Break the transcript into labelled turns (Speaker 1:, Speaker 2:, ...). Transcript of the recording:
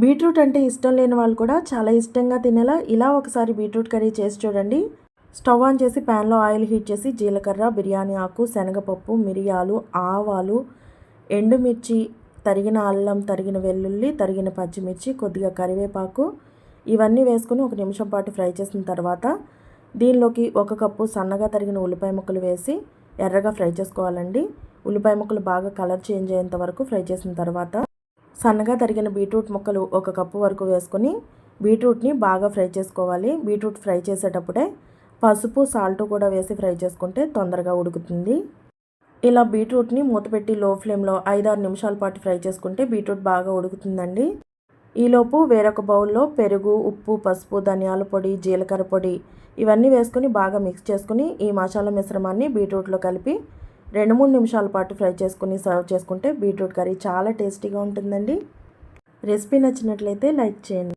Speaker 1: Beetroot అంటే ఇష్టం లేని వాళ్ళు కూడా చాలా ఇష్టంగా తినేలా ఇలా ఒకసారి బీట్రూట్ కర్రీ చేసి చూడండి. స్టవ్ ఆన్ చేసి ప్యాన్లో ఆయిల్ హీట్ చేసి జీలకర్ర బిర్యానీ ఆకు శనగపప్పు మిరియాలు ఆవాలు ఎండుమిర్చి తరిగిన అల్లం తరిగిన వెల్లుల్లి తరిగిన పచ్చిమిర్చి కొద్దిగా కరివేపాకు ఇవన్నీ వేసుకుని ఒక నిమిషం పాటు ఫ్రై చేసిన తర్వాత దీనిలోకి ఒక కప్పు సన్నగా తరిగిన ఉల్లిపాయ ముక్కలు వేసి ఎర్రగా ఫ్రై చేసుకోవాలండి. ఉల్లిపాయ ముక్కలు బాగా కలర్ చేంజ్ అయ్యేంత వరకు ఫ్రై చేసిన తర్వాత సన్నగా తరిగిన బీట్రూట్ ముక్కలు ఒక కప్పు వరకు వేసుకొని బీట్రూట్ని బాగా ఫ్రై చేసుకోవాలి. బీట్రూట్ ఫ్రై చేసేటప్పుడే పసుపు సాల్ట్ కూడా వేసి ఫ్రై చేసుకుంటే తొందరగా ఉడుకుతుంది. ఇలా బీట్రూట్ని మూతపెట్టి లో ఫ్లేమ్లో ఐదారు నిమిషాల పాటు ఫ్రై చేసుకుంటే బీట్రూట్ బాగా ఉడుకుతుందండి. ఈలోపు వేరొక బౌల్లో పెరుగు ఉప్పు పసుపు ధనియాల పొడి జీలకర్ర పొడి ఇవన్నీ వేసుకొని బాగా మిక్స్ చేసుకుని ఈ మసాలా మిశ్రమాన్ని బీట్రూట్లో కలిపి రెండు మూడు నిమిషాల పాటు ఫ్రై చేసుకుని సర్వ్ చేసుకుంటే బీట్రూట్ కర్రీ చాలా టేస్టీగా ఉంటుందండి. రెసిపీ నచ్చినట్లయితే లైక్ చేయండి.